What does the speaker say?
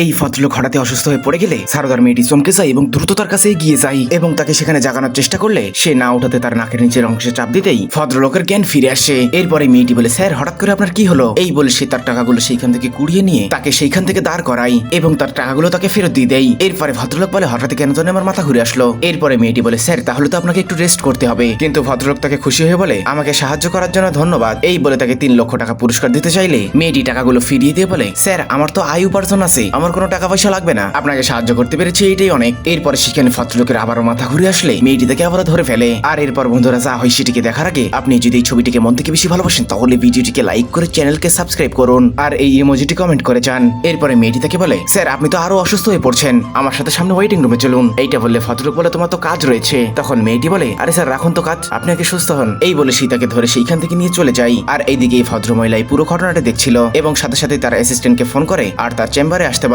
এই ভদ্রলোক হঠাৎ অসুস্থ হয়ে পড়ে গেলে সারদার মেয়েটি চমকে যায় এবং দ্রুততার কাছে এগিয়ে যায় এবং তাকে সেখানে জাগানোর চেষ্টা করলে সে না উঠাতে তার নাকের নিচের অংশে চাপ দিতেই ভদ্রলোকের জ্ঞান ফিরে আসে। এরপরে মেয়েটি বলে, স্যার, হঠাৎ করে আপনার কি হলো? এই বলে সে তার টাকাগুলো সেইখান থেকে কুড়িয়ে নিয়ে তাকে সেইখান থেকে দাঁড় করায় এবং তার টাকাগুলো তাকে ফেরত দিয়ে দেয়। এরপরে ভদ্রলোক বলে, হঠাৎ কেন জানি আমার মাথা ঘুরে আসলো। এরপরে মেয়েটি বলে, স্যার, তাহলে তো আপনাকে একটু রেস্ট করতে হবে। কিন্তু ভদ্রলোক তাকে খুশি হয়ে বলে, আমাকে সাহায্য করার জন্য ধন্যবাদ। এই বলে তাকে তিন লক্ষ টাকা পুরস্কার দিতে চাইলে মেয়েটি টাকাগুলো ফিরিয়ে দিয়ে বলে, স্যার, আমার তো আয় উপার্জন আছে। আমার কোনো টাকা পয়সা লাগবে না। আপনাকে সাহায্য করতে পেরেছি, এটাই অনেক। এরপরে সেখানে ভদ্রলোকের আবারও মাথা ঘুরে আসলে। মেয়েটি তাকে আবারও ধরে ফেলে। আর এরপর বন্ধুরা, যা হয় সেটিকে দেখার আগে, আপনি যদি এই ছবিটিকে মন থেকে বেশি ভালোবাসেন, তাহলে ভিডিওটিকে লাইক করে চ্যানেলকে সাবস্ক্রাইব করুন। আর এই ইমোজিটি কমেন্ট করে যান। এরপরে মেয়েটি তাকে বলে, স্যার, আপনি তো আরও অসুস্থ হয়ে পড়ছেন। আমার সাথে সামনে ওয়েটিং রুমে চলুন। এইটা বললে ভদ্রলোক বলে, তোমার তো কাজ রয়েছে। তখন মেয়েটি বলে, আরে স্যার, রাখুন তো কাজ, আপনি আগে সুস্থ হন। এই বলে সীতাকে ধরে সেইখান থেকে নিয়ে চলে যাই আর এইদিকে এই ভদ্রমহিলা এই পুরো ঘটনাটা দেখছিল এবং সাথে সাথে তার অ্যাসিস্ট্যান্টকে ফোন করে, আর তার চেম্বারে আসতে।